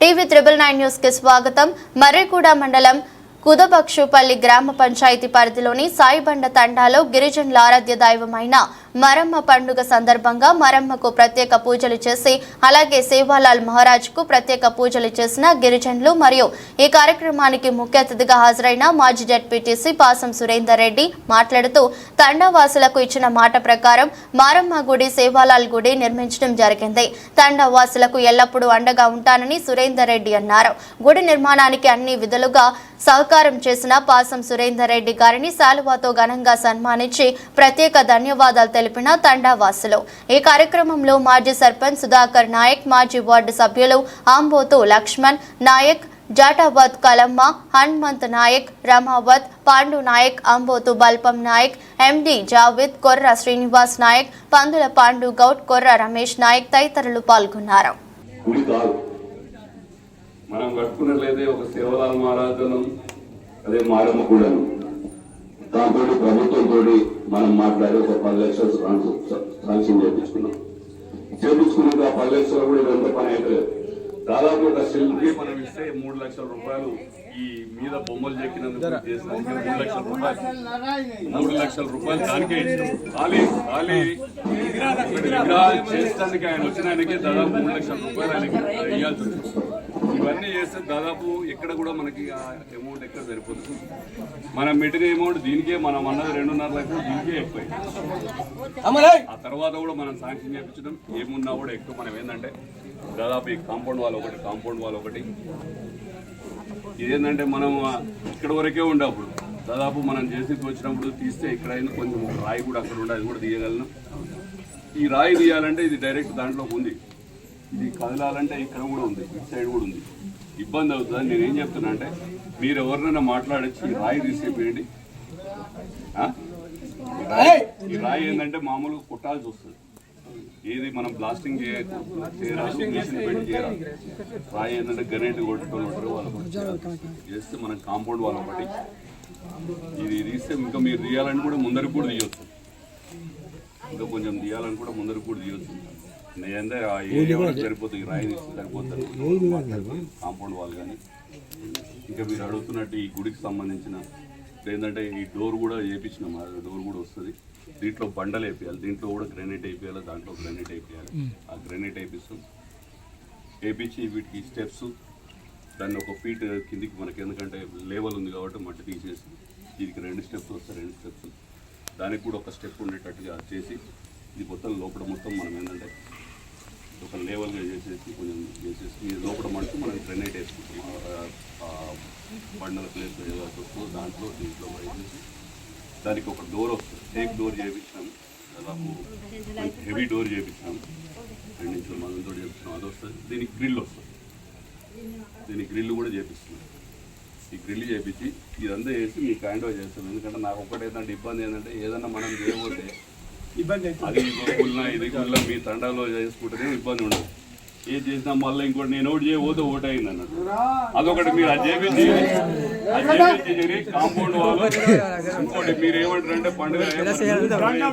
TV triple nine న్యూస్కి స్వాగతం మర్రిగూడ మండలం కుదబక్షుపల్లి గ్రామ పంచాయతీ పరిధిలోని సాయిబండ తండాలో గిరిజనుల ఆరాధ్య దైవమైన మరమ్మ పండుగ సందర్భంగా మరమ్మకు ప్రత్యేక పూజలు చేసి అలాగే సేవాలాల్ మహారాజ్కు ప్రత్యేక పూజలు చేసిన గిరిజనులు మరియు ఈ కార్యక్రమానికి ముఖ్య అతిథిగా హాజరైన మాజీ జడ్పీటీసీ పాసం సురేందర్ రెడ్డి మాట్లాడుతూ తండవాసులకు ఇచ్చిన మాట ప్రకారం మారమ్మ గుడి సేవాలాల్ గుడి నిర్మించడం జరిగింది. తండవాసులకు ఎల్లప్పుడూ అండగా ఉంటానని సురేందర్ రెడ్డి అన్నారు. గుడి నిర్మాణానికి అన్ని విధులుగా సహకారం చేసిన పాసం సురేందర్ రెడ్డి గారిని శాలువాతో ఘనంగా సన్మానించి ప్రత్యేక ధన్యవాదాలు తెలిపిన తండావాసులు. ఈ కార్యక్రమంలో మాజీ సర్పంచ్ సుధాకర్ నాయక్ మాజీ వార్డు సభ్యులు ఆంబోతు లక్ష్మణ్ నాయక్ జాటాబాద్ కలమ్మ హనుమంత్ నాయక్ రమావత్ పాండు నాయక్ అంబోతు బల్పం నాయక్ ఎండి జావేద్ కొర్ర శ్రీనివాస్ నాయక్ పందుల పాండు గౌడ్ కొర్ర రమేష్ నాయక్ తదితరులు పాల్గొన్నారు. మనం కట్టుకున్నట్లయితే ఒక సేవలాల మహారాజనం అదే మారమ్మ కూడాను. దాంతో ప్రభుత్వంతో మనం మాట్లాడి ఒక పది లక్షలు శాంక్షన్ చేయించుకున్నాం చేయించుకున్నాక ఆ పది లక్షలు కూడా ఇదంతా పని అయితే దాదాపు ఒక సెల్కి మనం ఇస్తే మూడు లక్షల రూపాయలు ఈ మీద బొమ్మలు చెక్కినందుకు మూడు లక్షల రూపాయలు. మూడు లక్షల రూపాయలు దానికే ఇచ్చాం. ఖాళీ ఖాళీ. విగ్రహాలు చేసేందుకు ఆయన వచ్చిన ఆయనకి దాదాపు మూడు లక్షల రూపాయలు ఆయనకి ఇవ్వాల్సి వచ్చింది. ఇవన్నీ చేస్తే దాదాపు ఎక్కడ కూడా మనకి ఆ అమౌంట్ ఎక్కడ సరిపోతుంది మనం పెట్టిన అమౌంట్ దీనికే మనం అన్నది రెండున్నర లక్షలు దీనికే ఎక్కువ. ఆ తర్వాత కూడా మనం శాంక్షన్ చేయించడం ఏమున్నా కూడా ఎక్కువ మనం ఏంటంటే దాదాపు ఈ కాంపౌండ్ వాల్ ఒకటి కాంపౌండ్ వాల్ ఒకటి. ఇదేంటంటే మనం ఇక్కడ వరకే ఉండే అప్పుడు. దాదాపు మనం చేసి వచ్చినప్పుడు తీస్తే ఇక్కడ అయినా కొంచెం రాయి కూడా అక్కడ ఉండే అది కూడా తీయగలను. ఈ రాయి తీయాలంటే ఇది డైరెక్ట్ దాంట్లో ఉంది. ఇది కదలాలంటే ఇక్కడ కూడా ఉంది ఇటు సైడ్ కూడా ఉంది. ఇబ్బంది అవుతుంది? నేను ఏం చెప్తున్నా అంటే మీరు ఎవరినైనా మాట్లాడచ్చు ఈ రాయి తీసేపోయండి. ఆ? ఈ రాయి- ఏంటంటే మామూలుగా కుట్టాల్సి వస్తుంది. ఏది మనం బ్లాస్టింగ్ చేయరాదు పెట్టి చేయరాదు రాయి ఏంటంటే గనేట్ కొట్టుకొని ఉంటారు వాళ్ళు చేయాలి. చేస్తే మనం కాంపౌండ్ వాళ్ళు ఒకటి ఇది తీస్తే ఇంకా మీరు తీయాలని కూడా ముందరికి కూడా తీయొచ్చు ఇంకా కొంచెం తీయాలని కూడా ముందరకు కూడా తీయొచ్చు సరిపోతుంది రాయి కాంపౌండ్ వాల్ కానీ ఇంకా మీరు అడుగుతున్నట్టు ఈ గుడికి సంబంధించిన ఏంటంటే ఈ డోర్ కూడా వేయించినాం డోర్ కూడా వస్తుంది. దీంట్లో బండలు వేపియాలి. దీంట్లో కూడా గ్రానైట్ వేపియాలి. దాంట్లో గ్రానైట్ వేపియాలి. ఆ గ్రానైట్ వేపిస్తాం. వేపించి వీటికి స్టెప్స్ దాన్ని ఒక ఫీట్ కిందికి మనకి ఎందుకంటే లేవల్ ఉంది కాబట్టి మట్టి తీసేసి దీనికి రెండు స్టెప్స్ వస్తాయి రెండు స్టెప్స్. దానికి కూడా ఒక స్టెప్ ఉండేటట్టుగా చేసి ఇది మొత్తం లోపల మొత్తం మనం ఏంటంటే ఒక లేవల్గా చేసేసి కొంచెం చేసేసి ఈ లోపల మటుకు మనం గ్రెనైట్ వేసుకుంటాం. ఆ- బండల ప్లేస్ ఏదైతే దాంట్లో దీంట్లో వేసేసి దానికి ఒక డోర్ వస్తుంది. టేక్ డోర్ చేయించినాం దాదాపు హెవీ డోర్ చేయించినాం రెండు ఇంచుల మందంతో చేపిస్తాం అది వస్తుంది. దీనికి గ్రిల్ వస్తుంది. దీనికి గ్రిల్ కూడా చేపిస్తున్నాం. ఈ గ్రిల్ చేపించి ఇదంతా వేసి మీకు హ్యాండ్ ఓవర్ చేస్తాం. ఎందుకంటే నాకు ఒకటి ఏంటంటే ఇబ్బంది ఏంటంటే ఏదన్నా మనం చేయబోతే అది కుళ్ళ ఇది కుళ్ళ మీ తండాలో చేసుకుంటేనే ఇబ్బంది ఉండదు ఏం చేసినా మళ్ళీ ఇంకోటి నేను ఒకటి చేయబోతే ఓటు అయింది అన్నట్టు అదొకటి మీరు అది చేపించి అది కాంపౌండ్ వాళ్ళు ఇంకోటి మీరు ఏమంటారు అంటే పండుగ దసరా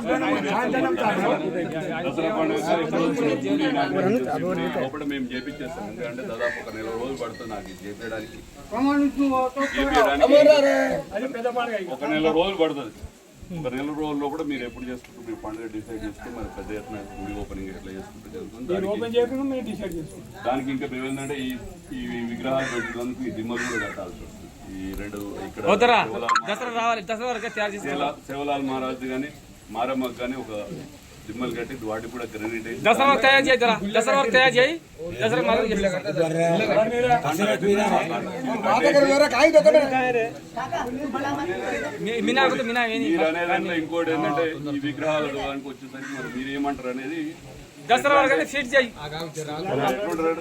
పండుగ లోపల మేము చేపించేస్తాం ఎందుకంటే దాదాపు ఒక నెల రోజులు పడుతుంది నాకు ఇది చేపించడానికి ఒక నెల రోజులు పడుతుంది నెల రోజుల్లో కూడా మీరు ఎప్పుడు చేసుకుంటారు? మీరు పండుగ డిసైడ్ చేసుకుని మరి పెద్ద ఎత్తున గుడి ఓపెనింగ్ ఎట్లా చేసుకుంటే జరుగుతుంది? దానికి- ఇంకా మేము ఏంటంటే ఈ ఈ విగ్రహాలు పెట్టడానికి ఈ దిమ్మలు కూడా కట్టాల్సి వస్తుంది. ఈ రెండు ఇక్కడ దసరా రావాలి దసరా వరకు తయారు చేసి శివలా- శివలాల్ మహారాజ్ కానీ మారమ్మకి కానీ ఒక దిమ్మలు కట్టి వాటికి కూడా గ్రెనైట్ వేసి దసరా వరకు తయారు చేయి జరా. దసరా వరకు తయారు చేయి. దసరా మాత్రం చేస్తాం. మీ- మినా కొద్ది మినా ఏని మీరు అనేది అంటే ఇంకోటి ఏంటంటే ఈ విగ్రహాలు దానికి వచ్చేసరికి మరి మీరు ఏమంటారు అనేది దసరా వరకు ఫిట్ చేయి.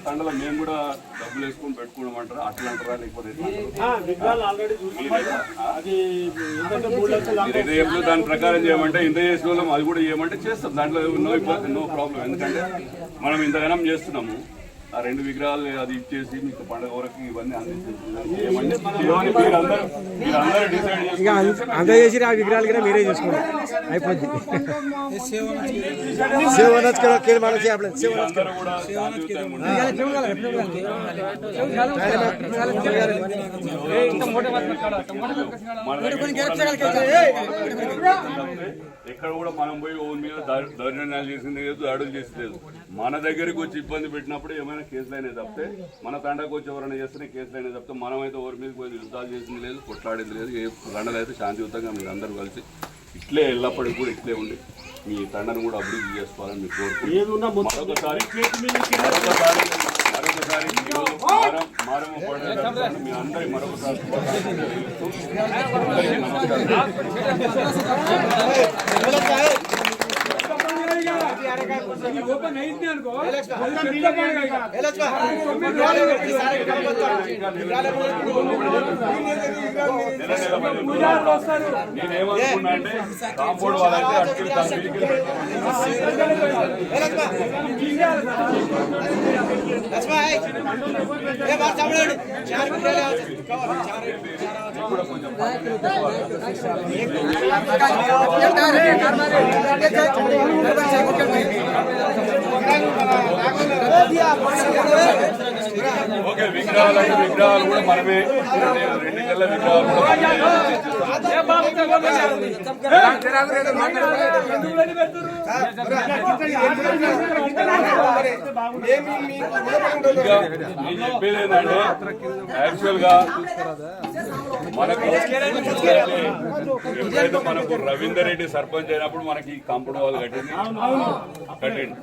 తండలో మేము కూడా డబ్బులు వేసుకొని పెట్టుకోమంటారా అట్లా అంటారా లేకపోతే దాని ప్రకారం చేయమంటే ఇంత చేసిన వాళ్ళం అది కూడా చేయమంటే చేస్తాం. దాంట్లో నో ఇబ్బంది నో ప్రాబ్లం ఎందుకంటే మనం ఇంతగానం చేస్తున్నాము. ఆ రెండు విగ్రహాలు అది ఇచ్చేసి మీకు పండుగ వరకు ఇవన్నీ అందించేసి ఏమని ఏమని మీరందరూ మీరందరూ డిసైడ్ ఇంకా చేసుకుని అంత చేసి ఆ విగ్రహాలు కూడా మీరే చూసుకోండి. అయిపోద్ది సేవ నచ్చుకోవడం కేర్ మనం చేయలేదు సేవ మీరందరూ కూడా శాంతియుతంగా ఉండాలి. మన దగ్గర ఎక్కడ కూడా మనం పోయి ఓన్ మీద దా- దౌర్జన్యాలు చేసింది లేదు దాడులు చేసింది లేదు. మన దగ్గరికి వచ్చి ఇబ్బంది పెట్టినప్పుడు ఏమైనా కేసులు అయినా తప్పితే మన తండకు వచ్చి ఎవరైనా చేస్తేనే కేసులు అయినా తప్పితే మనమైతే ఎవరి మీద పోయి యుద్ధాలు చేసింది లేదు కొట్లాడింది లేదు ఏ తండలు అయితే శాంతియుతంగా మీరు అందరూ కలిసి ఇట్లే ఎల్లప్పటికీ కూడా ఇట్లే ఉండి మీ తండను కూడా అభివృద్ధి చేసుకోవాలని మీకు కోరుకుంటున్నాను మరొకసారి మరొకసారి మారమ్మ మీ అందరి మరొకసారి నమస్కారం నేనేమనుకున్నా అంటే కాంపౌండ్ వాళ్ళంటే అటుకెళ్ళి దాని మీదికి వెళ్ళి కూడా కొంచెం ఓకే విగ్రహాలు అంటే విగ్రహాలు కూడా మనమే. రెండు నెలల విగ్రహాలు కూడా చెప్పేది ఏంటంటే యాక్చువల్గా మనకు ఎప్పుడైతే మనకు రవీందర్ రెడ్డి సర్పంచ్ అయినప్పుడు మనకి కంపౌండ్ వాళ్ళు కట్టింది. కట్టింది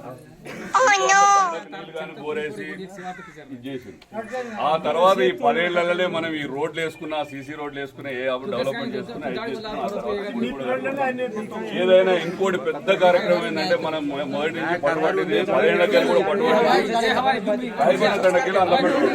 నీళ్ళు కానీ బోరేసి ఆ తర్వాత ఈ పదేళ్ళలోనే మనం ఈ రోడ్లు వేసుకున్నా సీసీ రోడ్లు వేసుకున్నా ఏ డెవలప్మెంట్ చేసుకున్నా. ఏదైనా ఇంకోటి పెద్ద కార్యక్రమం ఏంటంటే మనం మొదటి నుంచి పట్టుబట్టింది పదేళ్ళకి కూడా పెట్టుకుంటాం